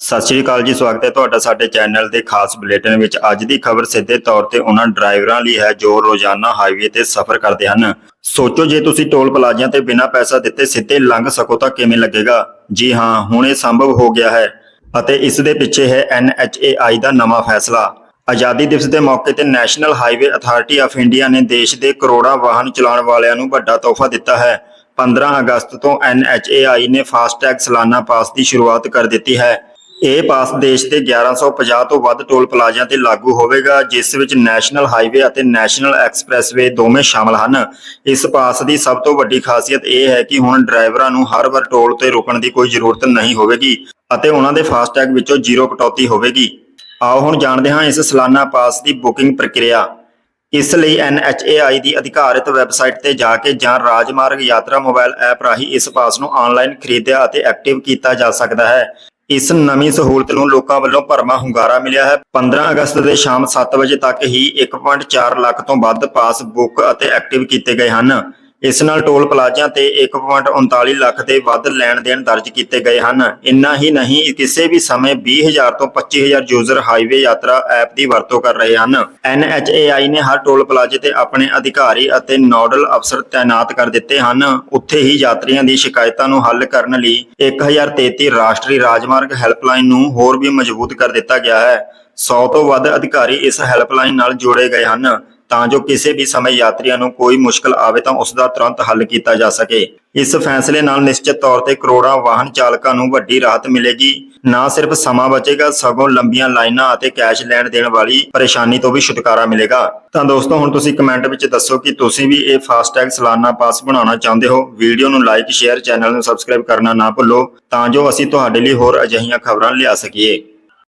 ਸਤਿ ਸ਼੍ਰੀ ਅਕਾਲ ਜੀ, ਸਵਾਗਤ ਹੈ ਤੁਹਾਡਾ ਸਾਡੇ ਚੈਨਲ ਦੇ ਖਾਸ ਬੁਲੇਟਿਨ ਵਿੱਚ। ਅੱਜ ਦੀ ਖਬਰ ਸਿੱਧੇ ਤੌਰ ਤੇ ਉਹਨਾਂ ਡਰਾਈਵਰਾਂ ਲਈ ਹੈ ਜੋ ਰੋਜ਼ਾਨਾ ਹਾਈਵੇ ਤੇ ਸਫ਼ਰ ਕਰਦੇ ਹਨ। ਸੋਚੋ ਜੇ ਤੁਸੀਂ ਟੋਲ ਪਲਾਜ਼ਿਆਂ ਤੇ ਬਿਨਾਂ ਪੈਸਾ ਦਿੱਤੇ ਸਿੱਧੇ ਲੰਘ ਸਕੋ ਤਾਂ ਕਿਵੇਂ ਲੱਗੇਗਾ? ਜੀ ਹਾਂ, ਹੁਣ ਇਹ ਸੰਭਵ ਹੋ ਗਿਆ ਹੈ ਅਤੇ ਇਸ ਦੇ ਪਿੱਛੇ ਹੈ NHAI ਦਾ ਨਵਾਂ ਫੈਸਲਾ। ਆਜ਼ਾਦੀ ਦਿਵਸ ਦੇ ਮੌਕੇ ਤੇ national highway authority of India ਨੇ ਦੇਸ਼ ਦੇ ਕਰੋੜਾਂ ਵਾਹਨ ਚਲਾਉਣ ਵਾਲਿਆਂ ਨੂੰ ਵੱਡਾ ਤੋਹਫਾ ਦਿੱਤਾ ਹੈ। 15 ਅਗਸਤ ਤੋਂ NHAI ਨੇ ਫਾਸਟੈਗ ਸਾਲਾਨਾ ਪਾਸ ਦੀ ਸ਼ੁਰੂਆਤ ਕਰ ਦਿੱਤੀ ਹੈ। ਇਹ ਪਾਸ ਦੇਸ਼ ਦੇ 1150 ਤੋਂ ਵੱਧ ਟੋਲ ਪਲਾਜ਼ਿਆਂ ਤੇ ਲਾਗੂ ਹੋਵੇਗਾ, ਜਿਸ ਵਿੱਚ ਨੈਸ਼ਨਲ ਹਾਈਵੇ ਅਤੇ ਨੈਸ਼ਨਲ ਐਕਸਪ੍ਰੈਸਵੇ ਦੋਵੇਂ ਸ਼ਾਮਲ ਹਨ। ਇਸ ਪਾਸ ਦੀ ਸਭ ਤੋਂ ਵੱਡੀ ਖਾਸੀਅਤ ਇਹ ਹੈ ਕਿ ਹੁਣ ਡਰਾਈਵਰਾਂ ਨੂੰ ਹਰ ਵਾਰ ਟੋਲ ਤੇ ਰੁਕਣ ਦੀ ਕੋਈ ਜ਼ਰੂਰਤ ਨਹੀਂ ਹੋਵੇਗੀ ਅਤੇ ਉਹਨਾਂ ਦੇ ਫਾਸਟੈਗ ਵਿੱਚੋਂ ਜ਼ੀਰੋ ਕਟੌਤੀ ਹੋਵੇਗੀ। ਆਓ ਹੁਣ ਜਾਣਦੇ ਹਾਂ ਇਸ ਸਾਲਾਨਾ ਪਾਸ ਦੀ ਬੁਕਿੰਗ ਪ੍ਰਕਿਰਿਆ। ਇਸ ਲਈ NHAI ਦੀ ਅਧਿਕਾਰਿਤ ਵੈਬਸਾਈਟ ਤੇ ਜਾ ਕੇ ਜਾਂ ਰਾਜਮਾਰਗ ਯਾਤਰਾ ਮੋਬਾਈਲ ਐਪ ਰਾਹੀਂ ਇਸ ਪਾਸ ਨੂੰ ਆਨਲਾਈਨ ਖਰੀਦਿਆ ਅਤੇ ਐਕਟਿਵ ਕੀਤਾ ਜਾ ਸਕਦਾ ਹੈ। ਇਸ ਨਵੀਂ ਸਹੂਲਤ ਨੂੰ ਲੋਕਾਂ ਵੱਲੋਂ ਭਰਮਾ ਹੁੰਗਾਰਾ ਮਿਲਿਆ ਹੈ। 15 ਅਗਸਤ ਦੇ ਸ਼ਾਮ 7 ਵਜੇ ਤੱਕ ਹੀ 1.4 ਲੱਖ ਤੋਂ ਵੱਧ ਪਾਸ ਬੁੱਕ ਅਤੇ ਐਕਟਿਵ ਕੀਤੇ ਗਏ ਹਨ। ਇਸ ਨਾਲ ਟੋਲ ਪਲਾਜ਼ਿਆਂ ਤੇ 1.39 ਲੱਖ ਦੇ ਵੱਧ ਲੈਣ ਦੇਣ ਦਰਜ ਕੀਤੇ ਗਏ ਹਨ। ਇੰਨਾ ਹੀ ਨਹੀਂ, ਕਿਸੇ ਵੀ ਸਮੇਂ 20000 ਤੋਂ 25000 ਯੂਜ਼ਰ ਹਾਈਵੇ ਯਾਤਰਾ ਐਪ ਦੀ ਵਰਤੋਂ ਕਰ ਰਹੇ ਹਨ। NHAI ਨੇ ਹਰ ਟੋਲ ਪਲਾਜ਼ੇ ਤੇ ਆਪਣੇ ਅਧਿਕਾਰੀ ਅਤੇ ਨੋਡਲ ਅਫਸਰ ਤਾਇਨਾਤ ਕਰ ਦਿੱਤੇ ਹਨ। ਉੱਥੇ ਹੀ ਯਾਤਰੀਆਂ ਦੀ ਸ਼ਿਕਾਇਤਾਂ ਨੂੰ ਹੱਲ ਕਰਨ ਲਈ 1033 ਰਾਸ਼ਟਰੀ ਰਾਜਮਾਰਗ ਹੈਲਪਲਾਈਨ ਨੂੰ ਹੋਰ ਵੀ ਮਜ਼ਬੂਤ ਕਰ ਦਿੱਤਾ ਗਿਆ ਹੈ। 100 ਤੋਂ ਵੱਧ ਅਧਿਕਾਰੀ ਇਸ ਹੈਲਪਲਾਈਨ ਨਾਲ ਜੋੜੇ ਗਏ ਹਨ। ਤਾਂ ਜੋ ਕਿਸੇ ਵੀ ਸਮੇਂ ਯਾਤਰੀਆਂ ਨੂੰ ਕੋਈ ਮੁਸ਼ਕਲ ਆਵੇ ਤਾਂ ਉਸ ਦਾ ਤੁਰੰਤ ਹੱਲ ਕੀਤਾ ਜਾ ਸਕੇ। ਇਸ ਫੈਸਲੇ ਨਾਲ ਨਿਸ਼ਚਿਤ ਤੌਰ ਤੇ ਕਰੋੜਾਂ ਵਾਹਨ ਚਾਲਕਾਂ ਨੂੰ ਵੱਡੀ ਰਾਹਤ ਮਿਲੇਗੀ। ਨਾ ਸਿਰਫ ਸਮਾਂ ਬਚੇਗਾ, ਸਗੋਂ ਲੰਬੀਆਂ ਲਾਈਨਾਂ ਅਤੇ ਕੈਸ਼ ਲੈਣ ਦੇਣ ਵਾਲੀ ਪਰੇਸ਼ਾਨੀ ਤੋਂ ਵੀ ਛੁਟਕਾਰਾ ਮਿਲੇਗਾ। ਤਾਂ ਦੋਸਤੋ, ਹੁਣ ਤੁਸੀਂ ਕਮੈਂਟ ਵਿੱਚ ਦੱਸੋ ਕਿ ਤੁਸੀਂ ਵੀ ਇਹ ਫਾਸਟੈਗ ਸਾਲਾਨਾ ਪਾਸ ਬਣਾਉਣਾ ਚਾਹੁੰਦੇ ਹੋ। ਵੀਡੀਓ ਨੂੰ ਲਾਈਕ, ਸ਼ੇਅਰ, ਚੈਨਲ ਨੂੰ ਸਬਸਕ੍ਰਾਈਬ ਕਰਨਾ ਨਾ ਭੁੱਲੋ ਤਾਂ ਜੋ ਅਸੀਂ ਤੁਹਾਡੇ ਲਈ ਹੋਰ ਅਜਿਹੀਆਂ ਖਬਰਾਂ ਲਿਆ ਸਕੀਏ।